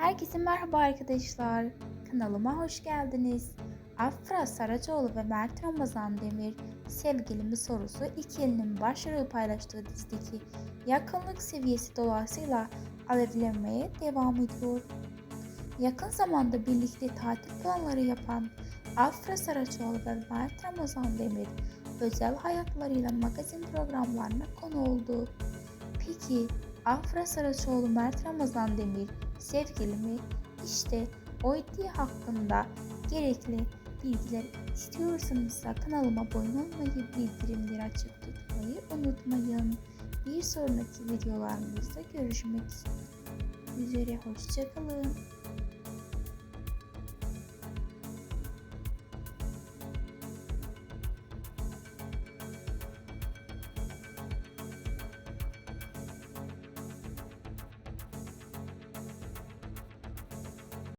Herkese merhaba arkadaşlar. Kanalıma hoş geldiniz. Afra Saracoğlu ve Mert Ramazan Demir sevgilimi sorusu ikilinin başarılı paylaştığı dizideki yakınlık seviyesi dolayısıyla alevlenmeye devam ediyor. Yakın zamanda birlikte tatil planları yapan Afra Saraçoğlu ve Mert Ramazan Demir özel hayatlarıyla magazin programlarına konu oldu. Peki Afra Saraçoğlu Mert Ramazan Demir sevgilimi işte o iddia hakkında gerekli bilgiler istiyorsanız kanalıma abone olmayı, bildirimleri açık tutmayı unutmayın. Bir sonraki videolarımızda görüşmek üzere. Hoşçakalın.